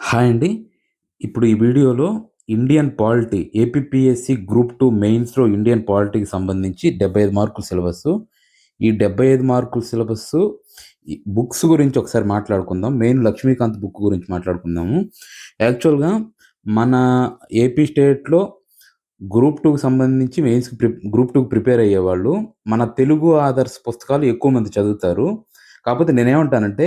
Hi అండి. ఇప్పుడు ఈ వీడియోలో Indian polity APPSC group two మెయిన్స్‌లో ఇండియన్ పాలిటీకి సంబంధించి 75 మార్కుల సిలబస్ ఈ 75 మార్కుల సిలబస్ ఈ బుక్స్ గురించి ఒకసారి మాట్లాడుకుందాం. మెయిన్ లక్ష్మీకాంత్ బుక్ గురించి మాట్లాడుకుందాము. యాక్చువల్‌గా మన ఏపీ స్టేట్‌లో గ్రూప్ టూకి సంబంధించి మెయిన్స్‌కి ప్రి గ్రూప్ టూకి ప్రిపేర్ అయ్యేవాళ్ళు మన తెలుగు ఆదర్శ పుస్తకాలు ఎక్కువ మంది చదువుతారు. కాకపోతే నేనేమంటానంటే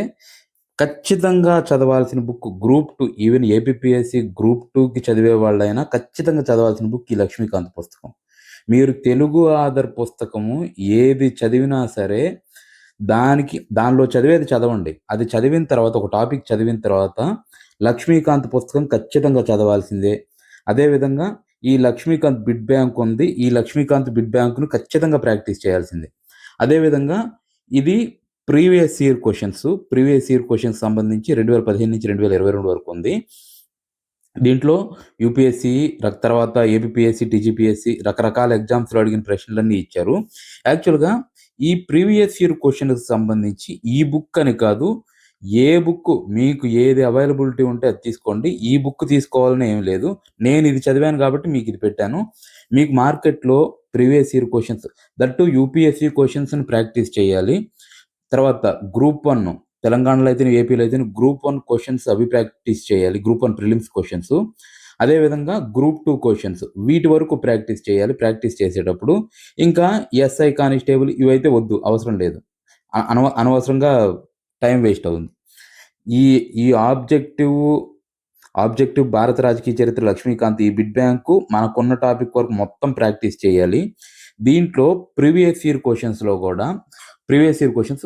ఖచ్చితంగా చదవాల్సిన book group two even APPSC group టూకి చదివే వాళ్ళైనా ఖచ్చితంగా చదవాల్సిన బుక్ ఈ లక్ష్మీకాంత్ పుస్తకం. మీరు తెలుగు ఆధార్ పుస్తకము ఏది చదివినా సరే దానికి దానిలో చదివేది చదవండి. అది చదివిన తర్వాత ఒక టాపిక్ చదివిన తర్వాత లక్ష్మీకాంత్ పుస్తకం ఖచ్చితంగా చదవాల్సిందే. అదేవిధంగా ఈ లక్ష్మీకాంత్ బిడ్ బ్యాంక్ ఉంది. ఈ లక్ష్మీకాంత్ బిడ్ బ్యాంక్‌ను ఖచ్చితంగా ప్రాక్టీస్ చేయాల్సిందే. అదేవిధంగా ఇది previous year questions previous year questions సంబంధించి 2015-2022 వరకు ఉంది. దీంట్లో యూపీఎస్సీ రక్ తర్వాత ఏపీఎస్సి టీజీపీఎస్సీ రకరకాల ఎగ్జామ్స్‌లో అడిగిన ప్రశ్నలన్నీ ఇచ్చారు. యాక్చువల్‌గా ఈ ప్రీవియస్ ఇయర్ క్వశ్చన్కి సంబంధించి ఈ బుక్ అని కాదు. ఏ బుక్ మీకు ఏది అవైలబిలిటీ ఉంటే అది తీసుకోండి. ఈ బుక్ తీసుకోవాలని ఏమి లేదు. నేను ఇది చదివాను కాబట్టి మీకు ఇది పెట్టాను. మీకు మార్కెట్‌లో previous year questions that too UPSC క్వశ్చన్స్ని ప్రాక్టీస్ చేయాలి. తర్వాత గ్రూప్ వన్ తెలంగాణలో అయితేనే, ఏపీలో అయితే గ్రూప్ వన్ క్వశ్చన్స్ అవి ప్రాక్టీస్ చేయాలి. గ్రూప్ వన్ ప్రిలిమ్స్ క్వశ్చన్స్ అదే విధంగా గ్రూప్ టూ క్వశ్చన్స్ వీటి వరకు ప్రాక్టీస్ చేయాలి. ప్రాక్టీస్ చేసేటప్పుడు ఇంకా ఎస్ఐ కానిస్టేబుల్ ఇవైతే వద్దు. అవసరం లేదు. అనవ అనవసరంగా టైం వేస్ట్ అవుతుంది. ఈ ఈ ఆబ్జెక్టివ్ ఆబ్జెక్టివ్ భారత రాజకీయ చరిత్ర లక్ష్మీకాంత్ ఈ బిడ్ బ్యాంకు మనకున్న టాపిక్ వరకు మొత్తం ప్రాక్టీస్ చేయాలి. దీంట్లో ప్రీవియస్ ఇయర్ క్వశ్చన్స్లో కూడా previous year questions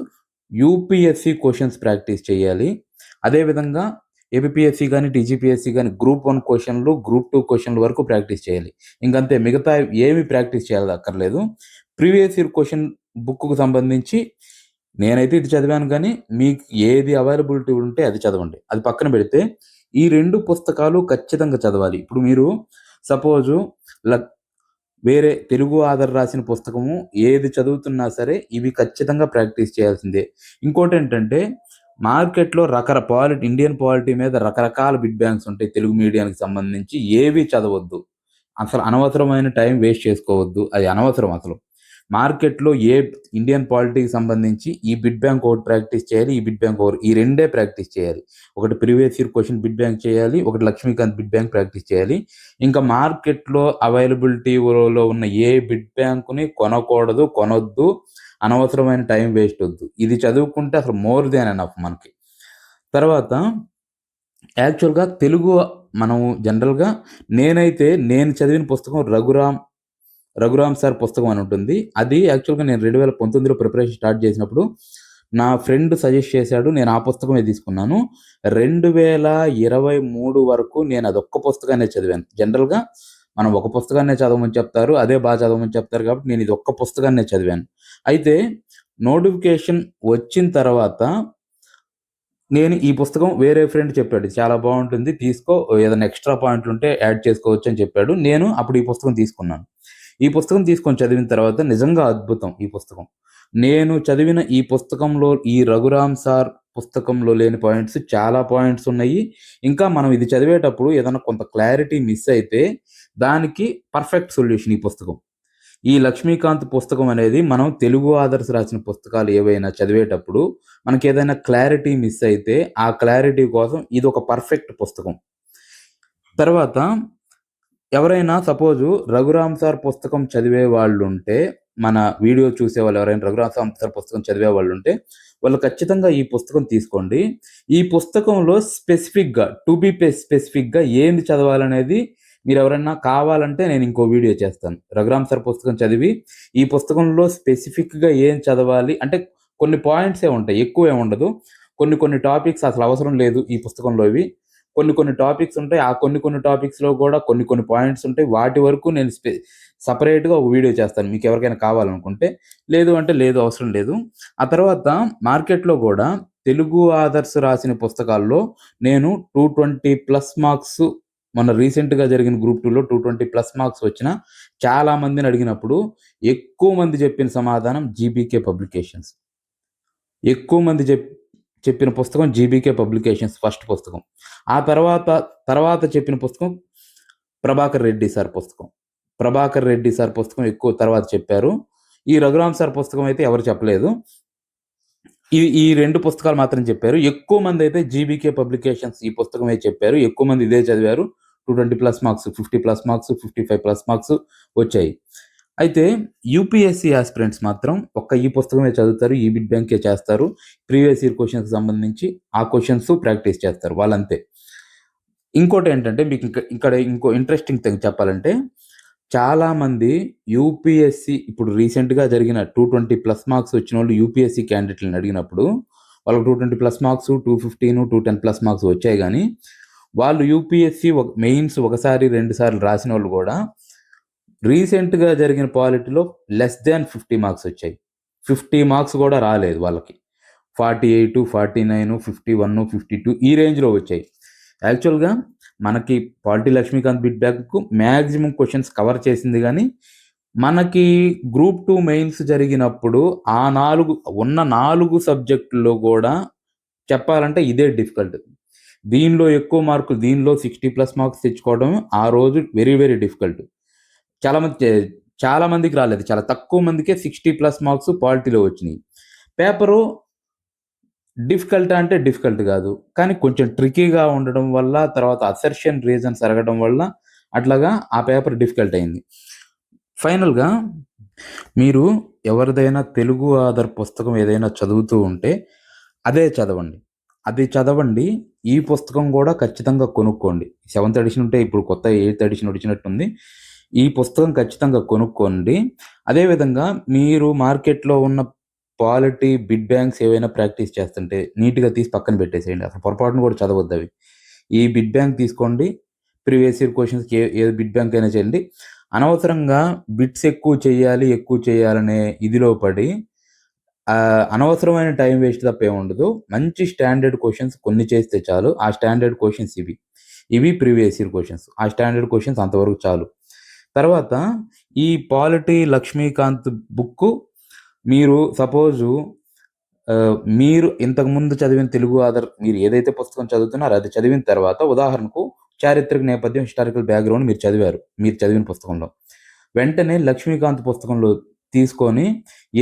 UPSC questions practice చేయాలి. అదే విధంగా ఏపీపీఎస్సీ టీజీపీఎస్సి కానీ గ్రూప్ వన్ క్వశ్చన్లు గ్రూప్ టూ క్వశ్చన్లు వరకు ప్రాక్టీస్ చేయాలి. ఇంకంతే మిగతా ఏమి ప్రాక్టీస్ చేయాలక్కర్లేదు. ప్రీవియస్ ఇయర్ క్వశ్చన్ బుక్‌కు సంబంధించి నేనైతే ఇది చదివాను కానీ మీకు ఏది అవైలబిలిటీ ఉంటే అది చదవండి. అది పక్కన పెడితే ఈ రెండు పుస్తకాలు ఖచ్చితంగా చదవాలి. ఇప్పుడు మీరు సపోజు లక్ వేరే తెలుగు ఆథర్ రాసిన పుస్తకము ఏది చదువుతున్నా సరే ఇవి ఖచ్చితంగా ప్రాక్టీస్ చేయాల్సిందే. ఇంకోటి ఏంటంటే మార్కెట్‌లో రకర పాలిటీ ఇండియన్ పాలిటీ మీద రకరకాల బిడ్ బ్యాంక్స్ ఉంటాయి. తెలుగు మీడియానికి సంబంధించి ఏవి చదవద్దు. అసలు అనవసరమైన టైం వేస్ట్ చేసుకోవద్దు. అది అనవసరం అసలు. మార్కెట్‌లో ఏ ఇండియన్ పాలిటీకి సంబంధించి ఈ బిడ్ బ్యాంక్ ఒకటి ప్రాక్టీస్ చేయాలి. ఈ బిడ్ బ్యాంక్ ఒకటి ఈ రెండే ప్రాక్టీస్ చేయాలి. ఒకటి previous year question bit bank చేయాలి. ఒకటి లక్ష్మీకాంత్ బిడ్ బ్యాంక్ ప్రాక్టీస్ చేయాలి. ఇంకా మార్కెట్‌లో అవైలబిలిటీలో ఉన్న ఏ బిడ్ బ్యాంక్‌ని కొనకూడదు. కొనొద్దు. అనవసరమైన టైం వేస్ట్ వద్దు. ఇది చదువుకుంటే అసలు మోర్ దాన్ ఎనఫ్ మనకి. తర్వాత యాక్చువల్‌గా తెలుగు మనం జనరల్‌గా నేనైతే నేను చదివిన పుస్తకం రఘురామ్ రఘురామ్ సార్ పుస్తకం అని ఉంటుంది. అది యాక్చువల్‌గా నేను 2019లో ప్రిపరేషన్ స్టార్ట్ చేసినప్పుడు నా ఫ్రెండ్ సజెస్ట్ చేశాడు. నేను ఆ పుస్తకమే తీసుకున్నాను. 2023 వరకు నేను అదొక్క పుస్తకాన్నే చదివాను. జనరల్‌గా మనం ఒక పుస్తకాన్నే చదవమని చెప్తారు. అదే బాగా చదవమని చెప్తారు కాబట్టి నేను ఇది ఒక్క పుస్తకాన్నే చదివాను. అయితే నోటిఫికేషన్ వచ్చిన తర్వాత నేను ఈ పుస్తకం వేరే ఫ్రెండ్ చెప్పాడు. చాలా బాగుంటుంది తీసుకో. ఏదైనా ఎక్స్‌ట్రా పాయింట్లు ఉంటే యాడ్ చేసుకోవచ్చు" అని చెప్పాడు. నేను అప్పుడు ఈ పుస్తకం తీసుకున్నాను. ఈ పుస్తకం తీసుకొని చదివిన తర్వాత నిజంగా అద్భుతం ఈ పుస్తకం. నేను చదివిన ఈ పుస్తకంలో ఈ రఘురామ్ సార్ పుస్తకంలో లేని పాయింట్స్ చాలా పాయింట్స్ ఉన్నాయి. ఇంకా మనం ఇది చదివేటప్పుడు ఏదైనా కొంత క్లారిటీ మిస్ అయితే దానికి పర్ఫెక్ట్ సొల్యూషన్ ఈ పుస్తకం. ఈ లక్ష్మీకాంత్ పుస్తకం అనేది మనం తెలుగు ఆదర్శ రాసిన పుస్తకాలు ఏవైనా చదివేటప్పుడు మనకి ఏదైనా క్లారిటీ మిస్ అయితే ఆ క్లారిటీ కోసం ఇది ఒక పర్ఫెక్ట్ పుస్తకం. తర్వాత ఎవరైనా సపోజు రఘురామ్ సార్ పుస్తకం చదివే వాళ్ళుంటే మన వీడియో చూసేవాళ్ళు ఎవరైనా రఘురామ్ సార్ పుస్తకం చదివే వాళ్ళు ఉంటే వాళ్ళు ఖచ్చితంగా ఈ పుస్తకం తీసుకోండి. ఈ పుస్తకంలో స్పెసిఫిక్‌గా టు బి స్పెసిఫిక్‌గా ఏంది చదవాలనేది మీరు ఎవరైనా కావాలంటే నేను ఇంకో వీడియో చేస్తాను. రఘురామ్ సార్ పుస్తకం చదివి ఈ పుస్తకంలో స్పెసిఫిక్‌గా ఏం చదవాలి అంటే కొన్ని పాయింట్సే ఉంటాయి. ఎక్కువే ఉండదు. కొన్ని కొన్ని టాపిక్స్ అసలు అవసరం లేదు ఈ పుస్తకంలోవి. కొన్ని కొన్ని టాపిక్స్ ఉంటాయి. ఆ కొన్ని కొన్ని టాపిక్స్‌లో కూడా కొన్ని కొన్ని పాయింట్స్ ఉంటాయి. వాటి వరకు నేను స్పె సెపరేట్‌గా ఒక వీడియో చేస్తాను. మీకు ఎవరికైనా కావాలనుకుంటే. లేదు అంటే లేదు అవసరం లేదు. ఆ తర్వాత మార్కెట్‌లో కూడా తెలుగు ఆథర్స్ రాసిన పుస్తకాల్లో నేను 220 ప్లస్ మార్క్స్ మన రీసెంట్‌గా జరిగిన గ్రూప్ 2లో 220 ప్లస్ మార్క్స్ వచ్చిన చాలా మందిని అడిగినప్పుడు ఎక్కువ మంది చెప్పిన సమాధానం జీబీకే పబ్లికేషన్స్. ఎక్కువ మంది చెప్ చెప్పిన పుస్తకం జీబీకే పబ్లికేషన్స్ ఫస్ట్ పుస్తకం. ఆ తర్వాత తర్వాత చెప్పిన పుస్తకం ప్రభాకర్ రెడ్డి సార్ పుస్తకం. ప్రభాకర్ రెడ్డి సార్ పుస్తకం ఎక్కువ తర్వాత చెప్పారు. ఈ రఘురామ్ సార్ పుస్తకం అయితే ఎవరు చెప్పలేదు. ఈ ఈ రెండు పుస్తకాలు మాత్రం చెప్పారు. ఎక్కువ మంది అయితే జీబీకే పబ్లికేషన్స్ ఈ పుస్తకమే చెప్పారు. ఎక్కువ మంది ఇదే చదివారు. Two twenty plus marks fifty plus marks fifty five plus marks వచ్చాయి. అయితే యూపీఎస్సీ ఆస్పిరెంట్స్ మాత్రం ఒక్క ఈ పుస్తకమే చదువుతారు ఈ బిడ్ బ్యాంకే చేస్తారు. ప్రీవియస్ ఇయర్ క్వశ్చన్స్ సంబంధించి ఆ క్వశ్చన్స్ ప్రాక్టీస్ చేస్తారు వాళ్ళంతే. ఇంకోటి ఏంటంటే మీకు ఇంకా ఇక్కడ ఇంకో ఇంట్రెస్టింగ్ థింగ్ చెప్పాలంటే చాలామంది యూపీఎస్సి ఇప్పుడు రీసెంట్గా జరిగిన టూ ట్వంటీ ప్లస్ మార్క్స్ వచ్చిన వాళ్ళు యూపీఎస్సి క్యాండిడేట్లను అడిగినప్పుడు వాళ్ళకి two twenty plus marks two fifteen two ten plus marks వచ్చాయి కానీ వాళ్ళు యూపీఎస్సి మెయిన్స్ ఒకసారి రెండు సార్లు రాసిన వాళ్ళు కూడా రీసెంట్గా జరిగిన పాలిటీలో లెస్ దాన్ ఫిఫ్టీ మార్క్స్ వచ్చాయి. ఫిఫ్టీ మార్క్స్ కూడా రాలేదు వాళ్ళకి. Forty eight forty nine fifty one fifty two ఈ రేంజ్లో వచ్చాయి. యాక్చువల్గా మనకి polity Lakshmikanth bit bank maximum questions cover చేసింది కానీ మనకి గ్రూప్ టూ మెయిన్స్ జరిగినప్పుడు ఆ నాలుగు ఉన్న నాలుగు సబ్జెక్టుల్లో కూడా చెప్పాలంటే ఇదే డిఫికల్ట్. దీనిలో ఎక్కువ మార్కులు దీనిలో సిక్స్టీ ప్లస్ మార్క్స్ తెచ్చుకోవడం ఆ రోజు వెరీ వెరీ డిఫికల్ట్ చాలా మంది చాలా మందికి రాలేదు. చాలా తక్కువ మందికే సిక్స్టీ ప్లస్ మార్క్స్ పాలిటీలో వచ్చినాయి. పేపరు డిఫికల్ట్ అంటే డిఫికల్ట్ కాదు. కానీ కొంచెం ట్రికీగా ఉండడం వల్ల తర్వాత అసర్షన్ రీజన్స్ అరగడం వల్ల అట్లాగా ఆ పేపర్ డిఫికల్ట్ అయింది. ఫైనల్గా మీరు ఎవరిదైనా తెలుగు ఆధార్ పుస్తకం ఏదైనా చదువుతూ ఉంటే అదే చదవండి. అది చదవండి. ఈ పుస్తకం కూడా ఖచ్చితంగా కొనుక్కోండి. సెవెంత్ ఎడిషన్ ఉంటే ఇప్పుడు కొత్త ఎయిత్ ఎడిషన్ వచ్చినట్టుంది. ఈ పుస్తకం ఖచ్చితంగా కొనుక్కోండి. అదేవిధంగా మీరు మార్కెట్లో ఉన్న పాలిటీ బిడ్ బ్యాంక్స్ ఏవైనా ప్రాక్టీస్ చేస్తుంటే నీట్గా తీసి పక్కన పెట్టేసేయండి. అసలు పొరపాటును కూడా చదవద్దు అవి. ఈ బిడ్ బ్యాంక్ తీసుకోండి. ప్రీవియస్ ఇయర్ క్వశ్చన్స్కి ఏ ఏ బిడ్ బ్యాంక్ అయినా చేయండి. అనవసరంగా బిట్స్ ఎక్కువ చేయాలి ఎక్కువ చేయాలనే ఇదిలో పడి అనవసరమైన టైం వేస్ట్ తప్ప ఏముండదు మంచి స్టాండర్డ్ క్వశ్చన్స్ కొన్ని చేస్తే చాలు. ఆ స్టాండర్డ్ క్వశ్చన్స్ ఇవి. ఇవి ప్రీవియస్ ఇయర్ క్వశ్చన్స్. ఆ స్టాండర్డ్ క్వశ్చన్స్ అంతవరకు చాలు. తర్వాత ఈ పాలిటీ లక్ష్మీకాంత్ బుక్ మీరు సపోజు మీరు ఇంతకుముందు చదివిన తెలుగు ఆధార్ మీరు ఏదైతే పుస్తకం చదువుతున్నారో అది చదివిన తర్వాత ఉదాహరణకు చారిత్రక నేపథ్యం హిస్టారికల్ బ్యాక్గ్రౌండ్ మీరు చదివారు మీరు చదివిన పుస్తకంలో. వెంటనే లక్ష్మీకాంత్ పుస్తకంలో తీసుకొని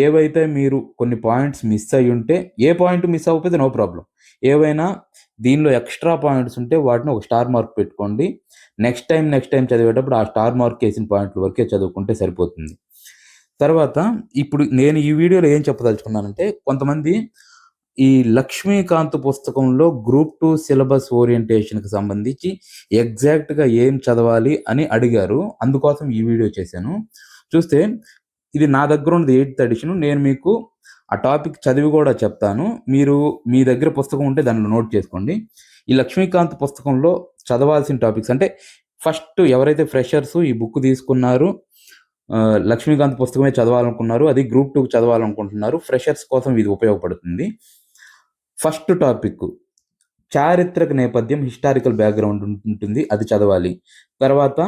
ఏవైతే మీరు కొన్ని పాయింట్స్ మిస్ అయ్యి ఉంటే ఏ పాయింట్ మిస్ అవ్వకపోతే నో ప్రాబ్లం. ఏవైనా దీనిలో ఎక్స్ట్రా పాయింట్స్ ఉంటే వాటిని ఒక స్టార్ మార్క్ పెట్టుకోండి. నెక్స్ట్ టైం నెక్స్ట్ టైం చదివేటప్పుడు ఆ స్టార్ మార్క్ వేసిన పాయింట్ల వరకే చదువుకుంటే సరిపోతుంది. తర్వాత ఇప్పుడు నేను ఈ వీడియోలో ఏం చెప్పదలుచుకున్నానంటే కొంతమంది ఈ లక్ష్మీకాంత్ పుస్తకంలో గ్రూప్ టూ సిలబస్ ఓరియంటేషన్కి సంబంధించి ఎగ్జాక్ట్గా ఏం చదవాలి అని అడిగారు. అందుకోసం ఈ వీడియో చేశాను. చూస్తే ఇది నా దగ్గర ఉన్నది ఎయిత్ ఎడిషన్. నేను మీకు ఆ టాపిక్ చదివి కూడా చెప్తాను. మీరు మీ దగ్గర పుస్తకం ఉంటే దానిలో నోట్ చేసుకోండి. ఈ లక్ష్మీకాంత్ పుస్తకంలో చదవాల్సిన టాపిక్స్ అంటే ఫస్ట్ ఎవరైతే ఫ్రెషర్స్ ఈ బుక్ తీసుకున్నారు లక్ష్మీకాంత్ పుస్తకమే చదవాలనుకున్నారు అది గ్రూప్ టూ చదవాలనుకుంటున్నారు ఫ్రెషర్స్ కోసం ఇది ఉపయోగపడుతుంది. ఫస్ట్ టాపిక్ చారిత్రక నేపథ్యం హిస్టారికల్ బ్యాక్గ్రౌండ్ ఉంటుంది అది చదవాలి. తర్వాత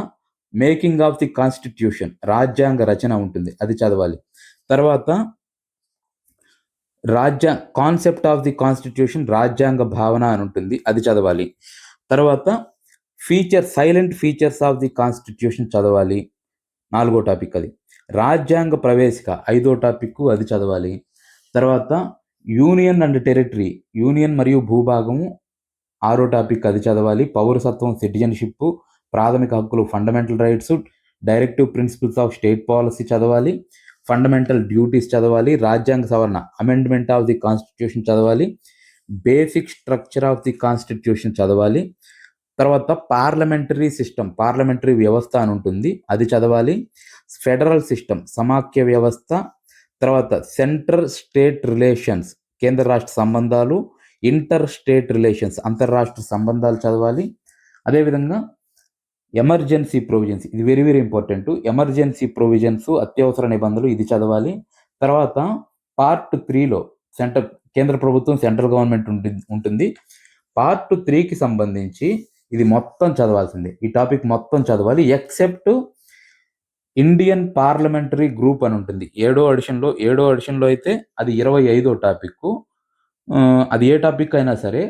మేకింగ్ ఆఫ్ ది కాన్స్టిట్యూషన్ రాజ్యాంగ రచన ఉంటుంది అది చదవాలి. తర్వాత రాజ్యా కాన్సెప్ట్ ఆఫ్ ది కాన్స్టిట్యూషన్ రాజ్యాంగ భావన అని ఉంటుంది అది చదవాలి. తర్వాత feature salient features of the constitution చదవాలి. నాలుగో టాపిక్ అది. రాజ్యాంగ ప్రవేశిక ఐదో టాపిక్ అది చదవాలి. తర్వాత యూనియన్ అండ్ టెరిటరీ యూనియన్ మరియు భూభాగము ఆరో టాపిక్ అది చదవాలి. పౌరసత్వం సిటిజన్షిప్ ప్రాథమిక హక్కులు fundamental rights directive principles of state policy చదవాలి. ఫండమెంటల్ డ్యూటీస్ చదవాలి రాజ్యాంగ సవరణ అమెండ్మెంట్ ఆఫ్ ది కాన్స్టిట్యూషన్ చదవాలి basic structure of the constitution చదవాలి తర్వాత పార్లమెంటరీ సిస్టమ్ పార్లమెంటరీ వ్యవస్థ అని ఉంటుంది అది చదవాలి ఫెడరల్ సిస్టమ్ సమాఖ్య వ్యవస్థ తర్వాత సెంట్రల్ స్టేట్ రిలేషన్స్ కేంద్ర రాష్ట్ర సంబంధాలు ఇంటర్ స్టేట్ రిలేషన్స్ అంతర్రాష్ట్ర సంబంధాలు చదవాలి అదేవిధంగా ఎమర్జెన్సీ ప్రొవిజన్స్. ఇది very very important emergency provisions అత్యవసర నిబంధనలు ఇది చదవాలి. తర్వాత పార్ట్ త్రీలో సెంటర్ కేంద్ర ప్రభుత్వం సెంట్రల్ గవర్నమెంట్ ఉంటుంది. పార్ట్ త్రీకి సంబంధించి ఇది మొత్తం చదవాల్సిందే. ఈ టాపిక్ మొత్తం చదవాలి. ఎక్సెప్ట్ ఇండియన్ పార్లమెంటరీ గ్రూప్ అని ఉంటుంది. ఏడో అడిషన్లో ఏడో అడిషన్లో అయితే అది ఇరవై ఐదో టాపిక్ అది ఏ టాపిక్ అయినా సరే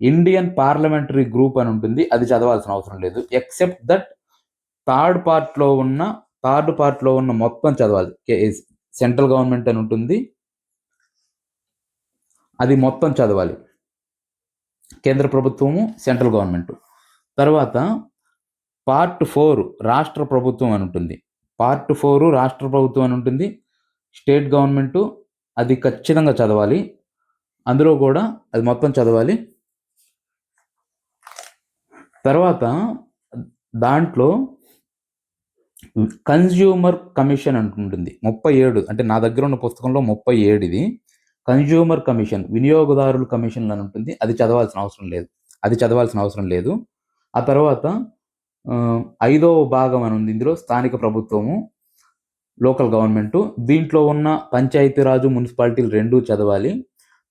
ఇండియన్ పార్లమెంటరీ గ్రూప్ అని ఉంటుంది. అది చదవాల్సిన అవసరం లేదు. ఎక్సెప్ట్ దట్ థర్డ్ పార్ట్‌లో ఉన్న థర్డ్ పార్ట్‌లో ఉన్న మొత్తం చదవాలి. సెంట్రల్ గవర్నమెంట్ అని ఉంటుంది. అది మొత్తం చదవాలి. కేంద్ర ప్రభుత్వము, సెంట్రల్ గవర్నమెంట్. తర్వాత పార్ట్ ఫోర్ రాష్ట్ర ప్రభుత్వం అని ఉంటుంది. పార్ట్ ఫోర్ రాష్ట్ర ప్రభుత్వం అని ఉంటుంది. స్టేట్ గవర్నమెంటు అది ఖచ్చితంగా చదవాలి. అందులో కూడా అది మొత్తం చదవాలి. తర్వాత దాంట్లో కన్జ్యూమర్ కమిషన్ అని ఉంటుంది. 37 అంటే నా దగ్గర ఉన్న పుస్తకంలో 37 ఇది. కన్జ్యూమర్ కమిషన్ వినియోగదారుల కమిషన్ అని ఉంటుంది. అది చదవాల్సిన అవసరం లేదు. అది చదవాల్సిన అవసరం లేదు. ఆ తర్వాత ఐదవ భాగం అని ఉంది ఇందులో స్థానిక ప్రభుత్వము, లోకల్ గవర్నమెంటు. దీంట్లో ఉన్న పంచాయతీరాజు, మున్సిపాలిటీలు రెండూ చదవాలి.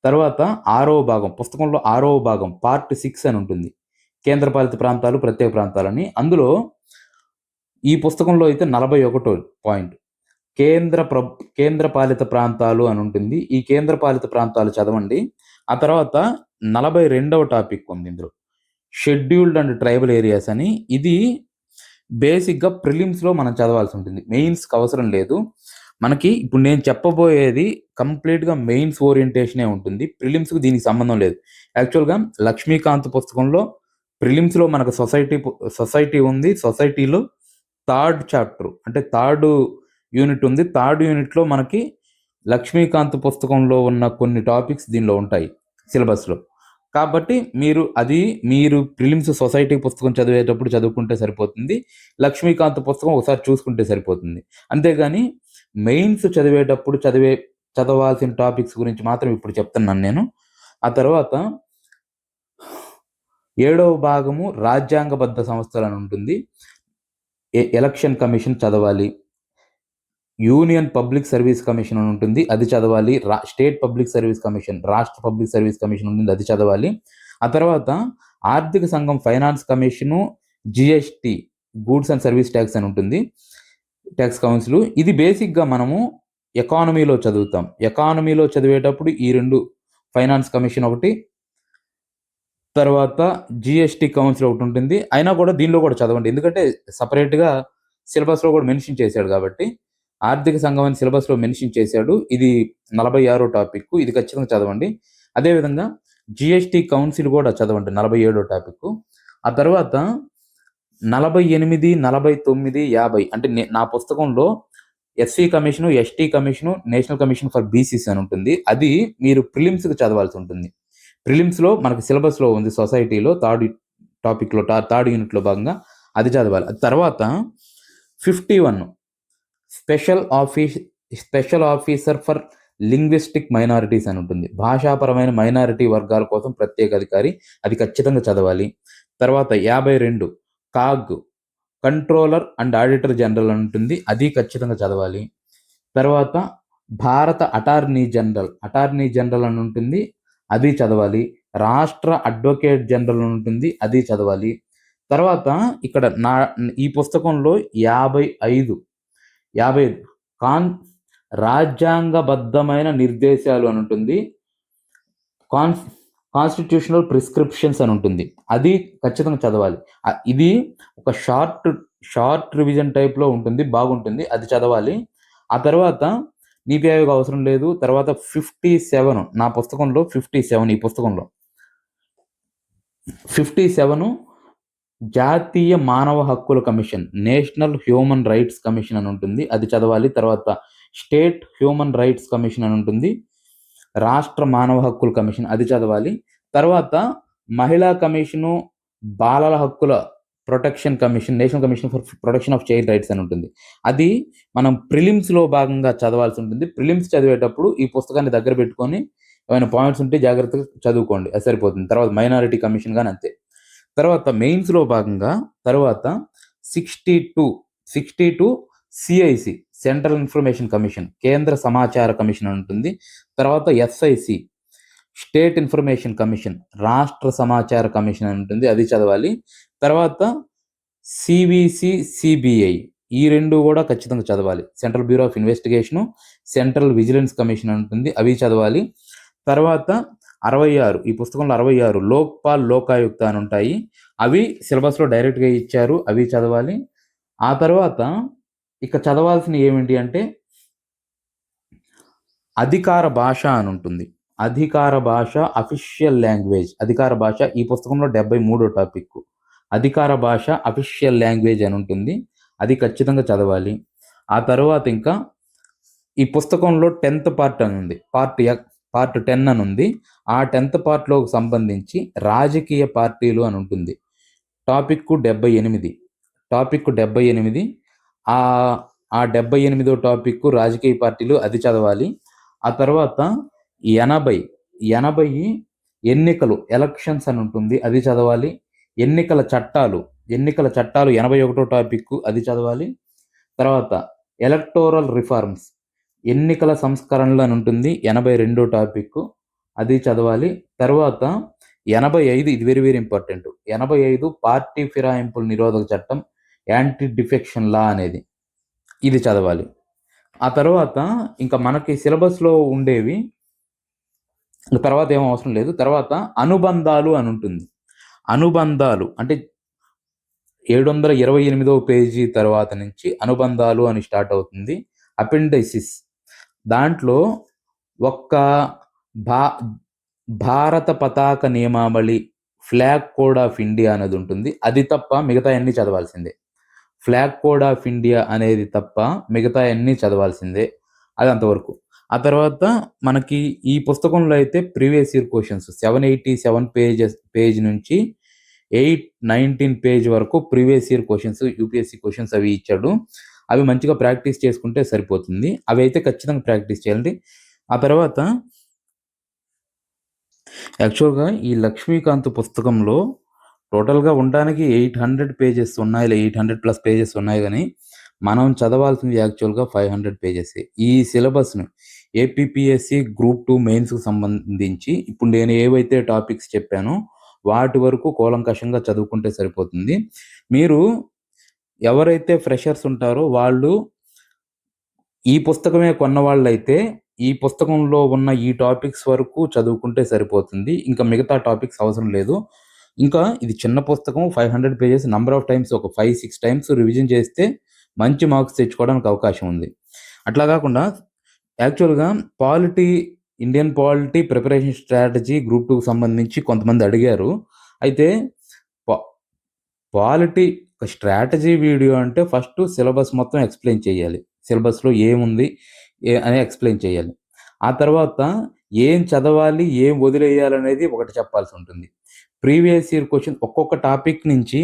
తర్వాత ఆరో భాగం పుస్తకంలో ఆరవ భాగం పార్ట్ సిక్స్ అని ఉంటుంది. కేంద్రపాలిత ప్రాంతాలు, ప్రత్యేక ప్రాంతాలని. అందులో ఈ పుస్తకంలో అయితే 41 పాయింట్. కేంద్ర ప్ర కేంద్రపాలిత ప్రాంతాలు అని ఉంటుంది. ఈ కేంద్రపాలిత ప్రాంతాలు చదవండి. ఆ తర్వాత 42వ టాపిక్ ఉంది ఇందులో. షెడ్యూల్డ్ అండ్ ట్రైబల్ ఏరియాస్ అని. ఇది బేసిక్‌గా ప్రిలిమ్స్‌లో మనం చదవాల్సి ఉంటుంది. మెయిన్స్‌కి అవసరం లేదు. మనకి ఇప్పుడు నేను చెప్పబోయేది కంప్లీట్‌గా మెయిన్స్ ఓరియంటేషనే ఉంటుంది. ప్రిలిమ్స్‌కి దీనికి సంబంధం లేదు. యాక్చువల్‌గా లక్ష్మీకాంత్ పుస్తకంలో ప్రిలిమ్స్‌లో మనకు సొసైటీ సొసైటీ ఉంది. సొసైటీలో థర్డ్ చాప్టర్ అంటే థర్డ్ యూనిట్ ఉంది. థర్డ్ యూనిట్‌లో మనకి లక్ష్మీకాంత్ పుస్తకంలో ఉన్న కొన్ని టాపిక్స్ దీనిలో ఉంటాయి సిలబస్‌లో. కాబట్టి మీరు అది మీరు ప్రిలిమ్స్ సొసైటీ పుస్తకం చదివేటప్పుడు చదువుకుంటే సరిపోతుంది. లక్ష్మీకాంత్ పుస్తకం ఒకసారి చూసుకుంటే సరిపోతుంది. అంతేగాని మెయిన్స్ చదివేటప్పుడు చదివే చదవాల్సిన టాపిక్స్ గురించి మాత్రం ఇప్పుడు చెప్తున్నాను నేను. ఆ తర్వాత ఏడవ భాగము రాజ్యాంగబద్ధ సంస్థలు అని ఉంటుంది. ఎ ఎలక్షన్ కమిషన్ చదవాలి. యూనియన్ పబ్లిక్ సర్వీస్ కమిషన్ అని ఉంటుంది. అది చదవాలి. రా స్టేట్ పబ్లిక్ సర్వీస్ కమిషన్, రాష్ట్ర పబ్లిక్ సర్వీస్ కమిషన్ ఉంటుంది. అది చదవాలి. ఆ తర్వాత ఆర్థిక సంఘం finance commission, GST goods and service tax అని ఉంటుంది. Tax council. ఇది బేసిక్‌గా మనము ఎకానమీలో చదువుతాం. ఎకానమీలో చదివేటప్పుడు ఈ రెండు ఫైనాన్స్ కమిషన్ ఒకటి తర్వాత జిఎస్టీ కౌన్సిల్ ఒకటి ఉంటుంది. అయినా కూడా దీనిలో కూడా చదవండి. ఎందుకంటే సపరేట్గా సిలబస్‌లో కూడా మెన్షన్ చేశాడు కాబట్టి. ఆర్థిక సంఘం అని సిలబస్‌లో మెన్షన్ చేశాడు. ఇది 46 టాపిక్. ఇది ఖచ్చితంగా చదవండి. అదేవిధంగా జిఎస్టీ కౌన్సిల్ కూడా చదవండి 47 టాపిక్. ఆ తర్వాత 48, 49, 50 అంటే నే నా పుస్తకంలో SC commission, ST commission, national commission for BCs అని ఉంటుంది. అది మీరు ప్రిలిమ్స్‌కి చదవాల్సి ఉంటుంది. ప్రిలిమ్స్‌లో మనకి సిలబస్‌లో ఉంది సొసైటీలో థర్డ్ టాపిక్‌లో థర్డ్ యూనిట్‌లో భాగంగా అది చదవాలి. తర్వాత 51 special office special officer for linguistic minorities అని ఉంటుంది. భాషాపరమైన మైనారిటీ వర్గాల కోసం ప్రత్యేక అధికారి. అది ఖచ్చితంగా చదవాలి. తర్వాత 52 CAG controller and auditor general అని ఉంటుంది. అది ఖచ్చితంగా చదవాలి. తర్వాత భారత అటార్నీ జనరల్, అటార్నీ జనరల్ అని ఉంటుంది. అది చదవాలి. రాష్ట్ర అడ్వకేట్ జనరల్ ఉంటుంది. అది చదవాలి. తర్వాత ఇక్కడ నా ఈ పుస్తకంలో 55 55 కాన్ రాజ్యాంగబద్ధమైన నిర్దేశాలు అని ఉంటుంది. కాన్స్ కాన్స్టిట్యూషనల్ ప్రిస్క్రిప్షన్స్ అని ఉంటుంది. అది ఖచ్చితంగా చదవాలి. ఇది ఒక షార్ట్ షార్ట్ రివిజన్ టైప్‌లో ఉంటుంది. బాగుంటుంది. అది చదవాలి. ఆ తర్వాత నీతి ఆయోగ్ అవసరం లేదు. తర్వాత 57 నా పుస్తకంలో 57 ఈ పుస్తకంలో. 57 జాతీయ మానవ హక్కుల commission, national human rights commission అని ఉంటుంది. అది చదవాలి. తర్వాత స్టేట్ హ్యూమన్ రైట్స్ కమిషన్ అని ఉంటుంది. రాష్ట్ర మానవ హక్కుల కమిషన్ అది చదవాలి. తర్వాత మహిళా కమిషను, బాలల హక్కుల protection commission, national commission for protection of child rights అని ఉంటుంది. అది మనం ప్రిలిమ్స్‌లో భాగంగా చదవాల్సి ఉంటుంది. ప్రిలిమ్స్ చదివేటప్పుడు ఈ పుస్తకాన్ని దగ్గర పెట్టుకొని ఏమైనా పాయింట్స్ ఉంటే జాగ్రత్తగా చదువుకోండి. అది సరిపోతుంది. తర్వాత మైనారిటీ కమిషన్ కానీ అంతే. తర్వాత మెయిన్స్‌లో భాగంగా తర్వాత 62 62 సీఐసీ సెంట్రల్ ఇన్ఫర్మేషన్ కమిషన్ కేంద్ర సమాచార కమిషన్ అని ఉంటుంది. తర్వాత ఎస్ఐసి స్టేట్ ఇన్ఫర్మేషన్ కమిషన్ రాష్ట్ర సమాచార కమిషన్ అని ఉంటుంది. అది చదవాలి. తర్వాత సిబిసి సీబీఐ ఈ రెండు కూడా ఖచ్చితంగా చదవాలి. Central bureau of investigation, central vigilance commission ఉంటుంది. అవి చదవాలి. తర్వాత అరవై ఆరు ఈ పుస్తకంలో అరవై ఆరు లోక్పాల్ లోకాయుక్త అని ఉంటాయి అవి సిలబస్లో డైరెక్ట్గా ఇచ్చారు అవి చదవాలి ఆ తర్వాత ఇక చదవాల్సిన ఏమిటి అంటే అధికార భాష అని ఉంటుంది అధికార భాష అఫీషియల్ లాంగ్వేజ్ అధికార భాష ఈ పుస్తకంలో డెబ్బై మూడో టాపిక్ అధికార భాష అఫీషియల్ లాంగ్వేజ్ అని ఉంటుంది. అది ఖచ్చితంగా చదవాలి. ఆ తర్వాత ఇంకా ఈ పుస్తకంలో టెన్త్ పార్ట్ అని ఉంది. పార్ట్ పార్ట్ టెన్ అని ఉంది. ఆ టెన్త్ పార్ట్లో సంబంధించి రాజకీయ పార్టీలు అని ఉంటుంది. టాపిక్ డెబ్బై ఎనిమిది. టాపిక్ డెబ్బై ఎనిమిది. ఆ ఆ డెబ్బై ఎనిమిదో టాపిక్ రాజకీయ పార్టీలు అది చదవాలి. ఆ తర్వాత ఎనభై ఎనభై ఎన్నికలు ఎలక్షన్స్ అని ఉంటుంది అది చదవాలి. ఎన్నికల చట్టాలు ఎన్నికల చట్టాలు ఎనభై ఒకటో టాపిక్ అది చదవాలి. తర్వాత ఎలక్టోరల్ రిఫార్మ్స్ ఎన్నికల సంస్కరణలు అని ఉంటుంది ఎనభై రెండో టాపిక్ అది చదవాలి. తర్వాత ఎనభై ఐదు ఇది వెరీ వెరీ ఇంపార్టెంట్ ఎనభై ఐదు పార్టీ ఫిరాయింపుల నిరోధక చట్టం యాంటీ డిఫెక్షన్ లా అనేది ఇది చదవాలి. ఆ తర్వాత ఇంకా మనకి సిలబస్లో ఉండేవి తర్వాత ఏం అవసరం లేదు. తర్వాత అనుబంధాలు అని ఉంటుంది. అనుబంధాలు అంటే ఏడు వందల ఇరవై ఎనిమిదవ పేజీ తర్వాత నుంచి అనుబంధాలు అని స్టార్ట్ అవుతుంది. అపెండైసిస్. దాంట్లో ఒక్క భా భారత పతాక నియమావళి ఫ్లాగ్ కోడ్ ఆఫ్ ఇండియా అనేది ఉంటుంది. అది తప్ప మిగతా అన్ని చదవాల్సిందే. ఫ్లాగ్ కోడ్ ఆఫ్ ఇండియా అనేది తప్ప మిగతా అన్ని చదవాల్సిందే. అది అంతవరకు. ఆ తర్వాత మనకి ఈ పుస్తకంలో అయితే previous year questions seven eighty seven pages page నుంచి ఎయిట్ నైన్టీన్ పేజ్ వరకు previous year questions UPSC questions అవి ఇచ్చాడు. అవి మంచిగా ప్రాక్టీస్ చేసుకుంటే సరిపోతుంది. అవి అయితే ఖచ్చితంగా ప్రాక్టీస్ చేయాలి ఆ తర్వాత యాక్చువల్గా ఈ లక్ష్మీకాంత్ పుస్తకంలో టోటల్గా ఉండడానికి ఎయిట్ హండ్రెడ్ పేజెస్ ఉన్నాయి. ఎయిట్ హండ్రెడ్ ప్లస్ పేజెస్ ఉన్నాయి కానీ మనం చదవాల్సింది యాక్చువల్గా ఫైవ్ హండ్రెడ్ పేజెస్ ఈ సిలబస్ను ఏపీపీఎస్సి గ్రూప్ టూ మెయిన్స్కి సంబంధించి ఇప్పుడు నేను ఏవైతే టాపిక్స్ చెప్పానో వాటి వరకు కూలంకషంగా చదువుకుంటే సరిపోతుంది. మీరు ఎవరైతే ఫ్రెషర్స్ ఉంటారో వాళ్ళు ఈ పుస్తకమే కొన్న వాళ్ళైతే ఈ పుస్తకంలో ఉన్న ఈ టాపిక్స్ వరకు చదువుకుంటే సరిపోతుంది. ఇంకా మిగతా టాపిక్స్ అవసరం లేదు. ఇంకా ఇది చిన్న పుస్తకం five hundred pages number of times ఒక ఫైవ్ సిక్స్ టైమ్స్ రివిజన్ చేస్తే మంచి మార్క్స్ తెచ్చుకోవడానికి అవకాశం ఉంది. అట్లా కాకుండా యాక్చువల్గా polity Indian polity preparation strategy group టూకి సంబంధించి కొంతమంది అడిగారు. అయితే పాలిటీ స్ట్రాటజీ వీడియో అంటే ఫస్ట్ సిలబస్ మొత్తం ఎక్స్ప్లెయిన్ చేయాలి. సిలబస్లో ఏముంది ఏ అని ఎక్స్ప్లెయిన్ చేయాలి. ఆ తర్వాత ఏం చదవాలి ఏం వదిలేయాలి అనేది ఒకటి చెప్పాల్సి ఉంటుంది. ప్రీవియస్ ఇయర్ క్వశ్చన్ ఒక్కొక్క టాపిక్ నుంచి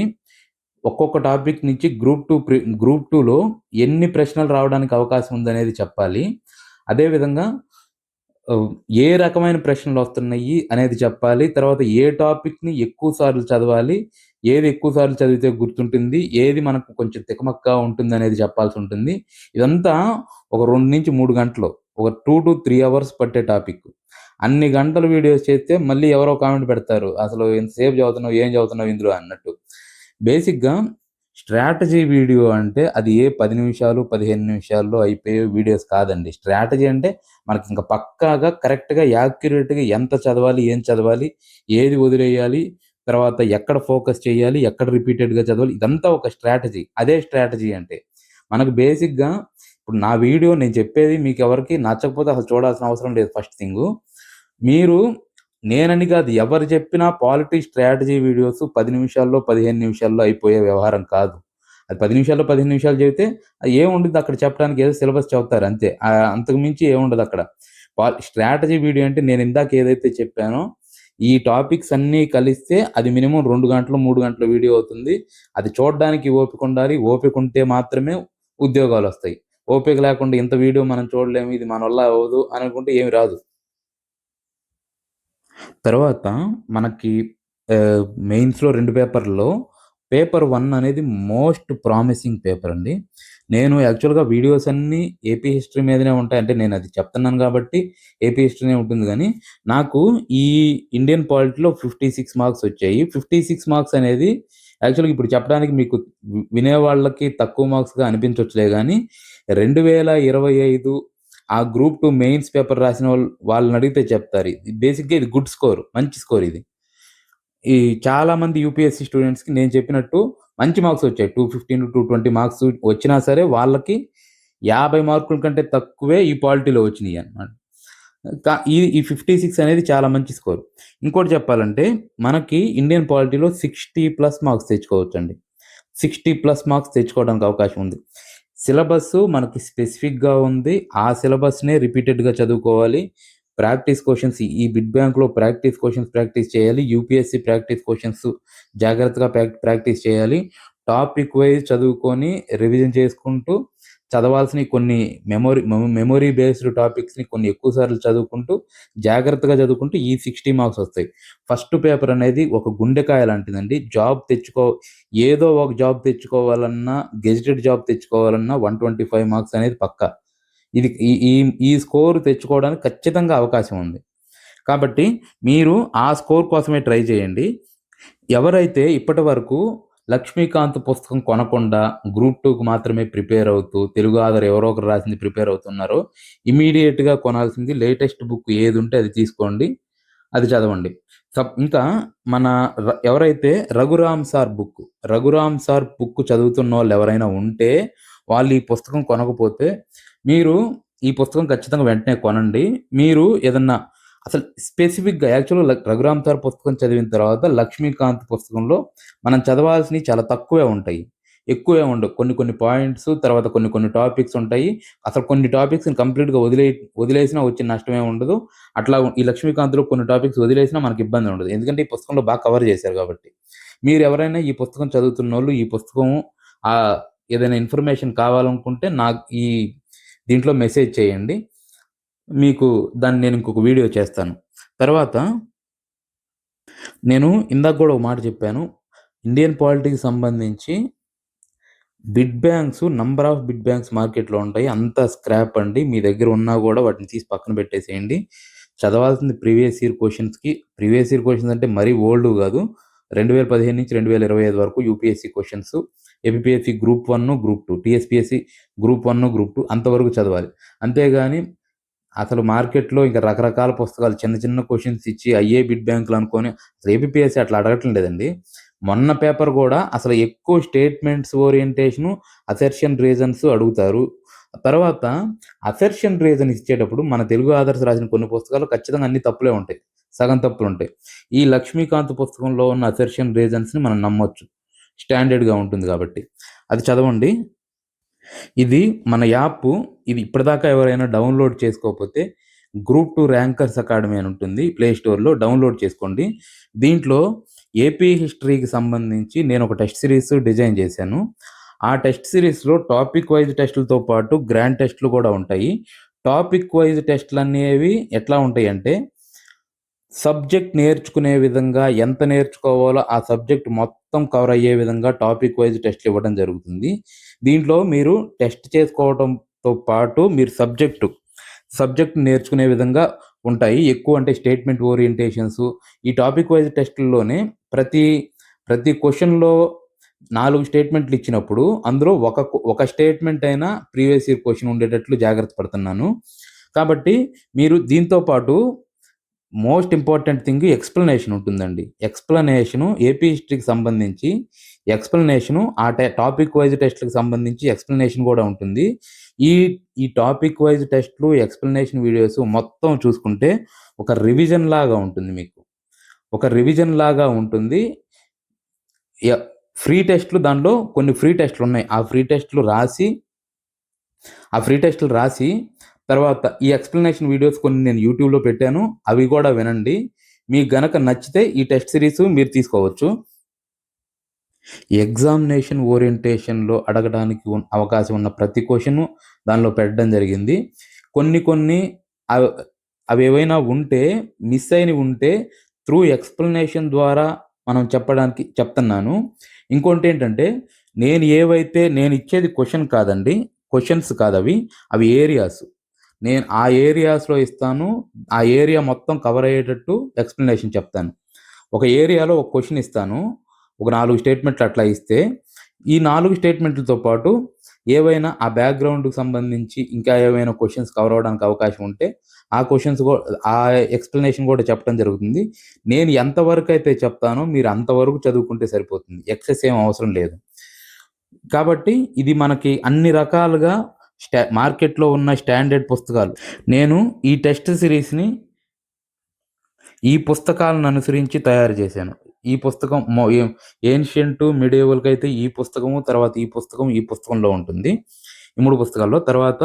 ఒక్కొక్క టాపిక్ నుంచి గ్రూప్ టూ గ్రూప్ టూలో ఎన్ని ప్రశ్నలు రావడానికి అవకాశం ఉందనేది చెప్పాలి. అదేవిధంగా ఏ రకమైన ప్రశ్నలు వస్తున్నాయి అనేది చెప్పాలి. తర్వాత ఏ టాపిక్ని ఎక్కువ సార్లు చదవాలి ఏది ఎక్కువ సార్లు చదివితే గుర్తుంటుంది ఏది మనకు కొంచెం తికమక్కగా ఉంటుంది అనేది చెప్పాల్సి ఉంటుంది. ఇదంతా ఒక రెండు నుంచి మూడు గంటలు ఒక టూ టు త్రీ అవర్స్ పట్టే టాపిక్. అన్ని గంటలు వీడియోస్ చేస్తే మళ్ళీ ఎవరో కామెంట్ పెడతారు అసలు ఎంతసేపు చదువుతున్నావు ఏం చదువుతున్నావు ఇందులో? అన్నట్టు. బేసిక్గా స్ట్రాటజీ వీడియో అంటే అది ఏ పది నిమిషాలు పదిహేను నిమిషాల్లో అయిపోయే వీడియోస్ కాదండి. స్ట్రాటజీ అంటే మనకి ఇంకా పక్కాగా కరెక్ట్గా యాక్యురేట్గా ఎంత చదవాలి ఏం చదవాలి ఏది వదిలేయాలి తర్వాత ఎక్కడ ఫోకస్ చేయాలి ఎక్కడ రిపీటెడ్గా చదవాలి ఇదంతా ఒక స్ట్రాటజీ. అదే స్ట్రాటజీ అంటే మనకు బేసిక్గా ఇప్పుడు నా వీడియో నేను చెప్పేది మీకు ఎవరికి నచ్చకపోతే అసలు చూడాల్సిన అవసరం లేదు ఫస్ట్ థింగ్. మీరు నేనని కాదు ఎవరు చెప్పినా పాలిటీ స్ట్రాటజీ వీడియోస్ పది నిమిషాల్లో పదిహేను నిమిషాల్లో అయిపోయే వ్యవహారం కాదు. అది పది నిమిషాల్లో పదిహేను నిమిషాలు చెబితే ఏముండదు అక్కడ చెప్పడానికి ఏదో సిలబస్ చెప్తారు అంతే. అంతకు మించి ఏముండదు అక్కడ. స్ట్రాటజీ వీడియో అంటే నేను ఇందాక ఏదైతే చెప్పానో ఈ టాపిక్స్ అన్నీ కలిస్తే అది మినిమం రెండు గంటలు మూడు గంటల వీడియో అవుతుంది. అది చూడడానికి ఓపిక ఉండాలి. ఓపిక ఉంటే మాత్రమే ఉద్యోగాలు వస్తాయి. ఓపిక లేకుండా ఇంత వీడియో మనం చూడలేము ఇది మన వల్ల అవ్వదు అనుకుంటే ఏమి రాదు. తర్వాత మనకి మెయిన్స్‌లో రెండు పేపర్‌లో పేపర్ వన్ అనేది మోస్ట్ ప్రామిసింగ్ పేపర్ అండి. నేను యాక్చువల్‌గా వీడియోస్ అన్నీ ఏపీ హిస్టరీ మీదనే ఉంటాయి. అంటే నేను అది చెప్తున్నాను కాబట్టి ఏపీ హిస్టరీనే ఉంటుంది కానీ నాకు ఈ ఇండియన్ పాలిటీలో సిక్స్ మార్క్స్ వచ్చాయి. ఫిఫ్టీ సిక్స్ మార్క్స్ అనేది యాక్చువల్‌గా ఇప్పుడు చెప్పడానికి మీకు వినేవాళ్ళకి తక్కువ మార్క్స్‌గా అనిపించవచ్చులే కానీ రెండు వేల ఇరవై ఐదు ఆ గ్రూప్ టూ మెయిన్స్ పేపర్ రాసిన వాళ్ళు వాళ్ళని అడిగితే చెప్తారు. ఇది బేసిక్గా ఇది గుడ్ స్కోర్ మంచి స్కోర్ ఇది. ఈ చాలా మంది యూపీఎస్సీ స్టూడెంట్స్కి నేను చెప్పినట్టు మంచి మార్క్స్ వచ్చాయి. Two fifteen two twenty marks వచ్చినా సరే వాళ్ళకి యాభై మార్కుల కంటే తక్కువే ఈ పాలిటీలో వచ్చినాయి అన్నమాట. ఈ ఈ ఫిఫ్టీ సిక్స్ అనేది చాలా మంచి స్కోర్. ఇంకోటి చెప్పాలంటే మనకి ఇండియన్ పాలిటీలో సిక్స్టీ ప్లస్ మార్క్స్ తెచ్చుకోవచ్చు అండి సిక్స్టీ ప్లస్ మార్క్స్ తెచ్చుకోవడానికి అవకాశం ఉంది. సిలబస్ మనకి స్పెసిఫిక్గా ఉంది. ఆ సిలబస్నే రిపీటెడ్గా చదువుకోవాలి. ప్రాక్టీస్ క్వశ్చన్స్ ఈ బిడ్ బ్యాంక్లో ప్రాక్టీస్ క్వశ్చన్స్ ప్రాక్టీస్ చేయాలి. యూపీఎస్సీ ప్రాక్టీస్ క్వశ్చన్స్ జాగ్రత్తగా ప్రాక్- ప్రాక్టీస్ చేయాలి. టాపిక్ వైజ్ చదువుకొని రివిజన్ చేసుకుంటూ చదవాల్సిన కొన్ని మెమొరీ మెమొరీ బేస్డ్ టాపిక్స్ని కొన్ని ఎక్కువ సార్లు చదువుకుంటూ జాగ్రత్తగా చదువుకుంటూ ఈ సిక్స్టీ మార్క్స్ వస్తాయి. ఫస్ట్ పేపర్ అనేది ఒక గుండెకాయ లాంటిదండి. జాబ్ తెచ్చుకో ఏదో ఒక జాబ్ తెచ్చుకోవాలన్నా గెజిటెడ్ జాబ్ తెచ్చుకోవాలన్నా వన్ ట్వంటీ ఫైవ్ మార్క్స్ అనేది పక్కా. ఇది ఈ ఈ ఈ స్కోర్ తెచ్చుకోవడానికి ఖచ్చితంగా అవకాశం ఉంది. కాబట్టి మీరు ఆ స్కోర్ కోసమే ట్రై చేయండి. ఎవరైతే ఇప్పటి వరకు లక్ష్మీకాంత్ పుస్తకం కొనకుండా గ్రూప్ టూకి మాత్రమే ప్రిపేర్ అవుతూ తెలుగు ఆధార్ ఎవరో ఒకరు రాసింది ప్రిపేర్ అవుతున్నారో ఇమీడియట్గా కొనాల్సింది లేటెస్ట్ బుక్ ఏది ఉంటే అది తీసుకోండి అది చదవండి. సప్ ఇంకా మన ఎవరైతే Raghuram sir book Raghuram sir book చదువుతున్న వాళ్ళు ఎవరైనా ఉంటే వాళ్ళు ఈ పుస్తకం కొనకపోతే మీరు ఈ పుస్తకం ఖచ్చితంగా వెంటనే కొనండి. మీరు ఏదన్నా అసలు స్పెసిఫిక్గా యాక్చువల్గా రఘురామ్ సార్ పుస్తకం చదివిన తర్వాత లక్ష్మీకాంత్ పుస్తకంలో మనం చదవాల్సినవి చాలా తక్కువే ఉంటాయి. ఎక్కువే ఉండవు. కొన్ని కొన్ని పాయింట్స్ తర్వాత కొన్ని కొన్ని టాపిక్స్ ఉంటాయి. అసలు కొన్ని టాపిక్స్ని కంప్లీట్గా వదిలే వదిలేసినా వచ్చిన నష్టమే ఉండదు. అట్లా ఈ లక్ష్మీకాంత్లో కొన్ని టాపిక్స్ వదిలేసినా మనకి ఇబ్బంది ఉండదు. ఎందుకంటే ఈ పుస్తకంలో బాగా కవర్ చేశారు కాబట్టి. మీరు ఎవరైనా ఈ పుస్తకం చదువుతున్న వాళ్ళు ఈ పుస్తకం ఏదైనా ఇన్ఫర్మేషన్ కావాలనుకుంటే నాకు ఈ దీంట్లో మెసేజ్ చేయండి. మీకు దాన్ని నేను ఇంకొక వీడియో చేస్తాను. తర్వాత నేను ఇందాక కూడా ఒక మాట చెప్పాను. ఇండియన్ పాలిటిక్స్ సంబంధించి bit banks number of bit banks మార్కెట్లో ఉంటాయి. అంత స్క్రాప్ అండి. మీ దగ్గర ఉన్నా కూడా వాటిని తీసి పక్కన పెట్టేసేయండి. చదవాల్సింది ప్రీవియస్ ఇయర్ క్వశ్చన్స్కి ప్రీవియస్ ఇయర్ క్వశ్చన్స్ అంటే మరీ ఓల్డ్ కాదు. రెండు వేల పదిహేను నుంచి రెండు వేల ఇరవై ఐదు వరకు UPSC questions APSC group one group two TSPSC group one group two అంతవరకు చదవాలి. అంతేగాని అసలు మార్కెట్లో ఇంకా రకరకాల పుస్తకాలు చిన్న చిన్న క్వశ్చన్స్ ఇచ్చి అయ్యే బిడ్ బ్యాంకులు అనుకొని అసలు అట్లా అడగటం లేదండి. మొన్న పేపర్ కూడా అసలు ఎక్కువ స్టేట్మెంట్స్ ఓరియంటేషను అసెర్షన్ రీజన్స్ అడుగుతారు. తర్వాత అసెర్షన్ రీజన్ ఇచ్చేటప్పుడు మన తెలుగు ఆదర్శ రాసిన కొన్ని పుస్తకాలు ఖచ్చితంగా అన్ని తప్పులే ఉంటాయి. సగం తప్పులు ఉంటాయి. ఈ లక్ష్మీకాంత్ పుస్తకంలో ఉన్న అసెర్షన్ రీజన్స్ని మనం నమ్మొచ్చు. స్టాండర్డ్గా ఉంటుంది కాబట్టి. అది చదవండి. ఇది మన యాప్ ఇది ఇప్పటిదాకా ఎవరైనా డౌన్లోడ్ చేసుకోకపోతే గ్రూప్ టూ ర్యాంకర్స్ అకాడమీ అని ఉంటుంది. ప్లే స్టోర్లో డౌన్లోడ్ చేసుకోండి. దీంట్లో ఏపీ హిస్టరీకి సంబంధించి నేను ఒక టెస్ట్ సిరీస్ డిజైన్ చేశాను. ఆ టెస్ట్ సిరీస్లో టాపిక్ వైజ్ టెస్టులతో పాటు గ్రాండ్ టెస్టులు కూడా ఉంటాయి. టాపిక్ వైజ్ టెస్టులు అనేవి ఎట్లా ఉంటాయి అంటే సబ్జెక్ట్ నేర్చుకునే విధంగా ఎంత నేర్చుకోవాలో ఆ సబ్జెక్ట్ మొత్తం కవర్ అయ్యే విధంగా టాపిక్ వైజ్ టెస్ట్లు ఇవ్వడం జరుగుతుంది. దీంట్లో మీరు టెస్ట్ చేసుకోవడంతో పాటు మీరు సబ్జెక్టు సబ్జెక్ట్ నేర్చుకునే విధంగా ఉంటాయి. ఎక్కువ అంటే స్టేట్మెంట్ ఓరియంటేషన్స్ ఈ టాపిక్ వైజ్ టెస్ట్లలోనే ప్రతి ప్రతి క్వశ్చన్లో నాలుగు స్టేట్మెంట్లు ఇచ్చినప్పుడు అందులో ఒక ఒక స్టేట్మెంట్ అయినా ప్రీవియస్ ఇయర్ క్వశ్చన్ ఉండేటట్లు జాగ్రత్త పడుతున్నాను. కాబట్టి మీరు దీంతో పాటు మోస్ట్ ఇంపార్టెంట్ థింగ్ ఎక్స్ప్లెనేషన్ ఉంటుందండి. ఎక్స్ప్లెనేషను ఏపీ హిస్టరీకి సంబంధించి ఎక్స్ప్లెనేషను ఆ టాపిక్ వైజ్ టెస్ట్లకు సంబంధించి ఎక్స్ప్లెనేషన్ కూడా ఉంటుంది. ఈ ఈ టాపిక్ వైజ్ టెస్ట్లు ఎక్స్ప్లెనేషన్ వీడియోస్ మొత్తం చూసుకుంటే ఒక రివిజన్ లాగా ఉంటుంది మీకు. ఒక రివిజన్ లాగా ఉంటుంది. ఫ్రీ టెస్ట్లు దాంట్లో కొన్ని ఫ్రీ టెస్ట్లు ఉన్నాయి. ఆ ఫ్రీ టెస్ట్లు రాసి ఆ ఫ్రీ టెస్ట్లు రాసి తర్వాత ఈ ఎక్స్ప్లెనేషన్ వీడియోస్ కొన్ని నేను యూట్యూబ్లో పెట్టాను. అవి కూడా వినండి. మీకు గనక నచ్చితే ఈ టెస్ట్ సిరీస్ మీరు తీసుకోవచ్చు. ఎగ్జామినేషన్ ఓరియంటేషన్లో అడగడానికి అవకాశం ఉన్న ప్రతి క్వశ్చన్ దానిలో పెట్టడం జరిగింది. కొన్ని కొన్ని అవి ఏవైనా ఉంటే మిస్ అయినవి ఉంటే త్రూ ఎక్స్ప్లెనేషన్ ద్వారా మనం చెప్పడానికి చెప్తున్నాను. ఇంకోటి ఏంటంటే నేను ఏవైతే నేను ఇచ్చేది క్వశ్చన్ కాదండి. క్వశ్చన్స్ కాదు అవి అవి ఏరియాస్ నేను ఆ ఏరియాస్లో ఇస్తాను ఆ ఏరియా మొత్తం కవర్ అయ్యేటట్టు ఎక్స్ప్లెనేషన్ చెప్తాను. ఒక ఏరియాలో ఒక క్వశ్చన్ ఇస్తాను ఒక నాలుగు స్టేట్మెంట్లు అట్లా ఇస్తే ఈ నాలుగు స్టేట్మెంట్లతో పాటు ఏవైనా ఆ బ్యాక్గ్రౌండ్కి సంబంధించి ఇంకా ఏవైనా క్వశ్చన్స్ కవర్ అవ్వడానికి అవకాశం ఉంటే ఆ క్వశ్చన్స్ ఆ ఎక్స్ప్లెనేషన్ కూడా చెప్పడం జరుగుతుంది. నేను ఎంతవరకు అయితే చెప్తానో మీరు అంతవరకు చదువుకుంటే సరిపోతుంది. ఎక్సెస్ ఏం అవసరం లేదు. కాబట్టి ఇది మనకి అన్ని రకాలుగా స్టా మార్కెట్లో ఉన్న స్టాండర్డ్ పుస్తకాలు. నేను ఈ టెస్ట్ సిరీస్ని ఈ పుస్తకాలను అనుసరించి తయారు చేశాను. ఈ పుస్తకం ఏన్షియంట్ మిడియవల్కి అయితే ఈ పుస్తకము తర్వాత ఈ పుస్తకం ఈ పుస్తకంలో ఉంటుంది. ఈ మూడు పుస్తకాల్లో. తర్వాత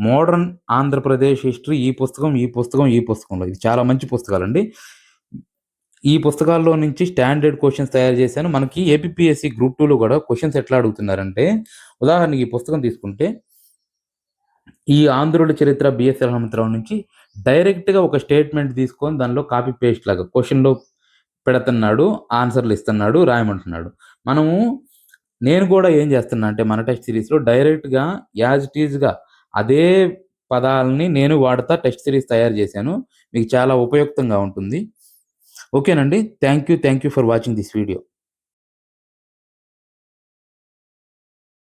మోడర్న్ ఆంధ్రప్రదేశ్ హిస్టరీ ఈ పుస్తకం ఈ పుస్తకం ఈ పుస్తకంలో. ఇది చాలా మంచి పుస్తకాలండి. ఈ పుస్తకాల్లో నుంచి స్టాండర్డ్ క్వశ్చన్స్ తయారు చేశాను. మనకి ఏపీఎస్సి గ్రూప్ టూలో కూడా క్వశ్చన్స్ ఎట్లా అడుగుతున్నారంటే ఉదాహరణకి ఈ పుస్తకం తీసుకుంటే ఈ ఆంధ్రుల చరిత్ర బిఎస్ఎల్ హనుమంతరావు నుంచి డైరెక్ట్గా ఒక స్టేట్మెంట్ తీసుకొని దానిలో కాపీ పేస్ట్ లాగా క్వశ్చన్లో పెడుతున్నాడు ఆన్సర్లు ఇస్తున్నాడు రాయమంటున్నాడు. మనము నేను కూడా ఏం చేస్తున్నా అంటే మన టెస్ట్ సిరీస్లో డైరెక్ట్గా యాజ్ ఇట్ ఈజ్గా అదే పదాలని నేను వాడతా టెస్ట్ సిరీస్ తయారు చేశాను. మీకు చాలా ఉపయుక్తంగా ఉంటుంది. ఓకేనండి. Thank you thank you for watching this video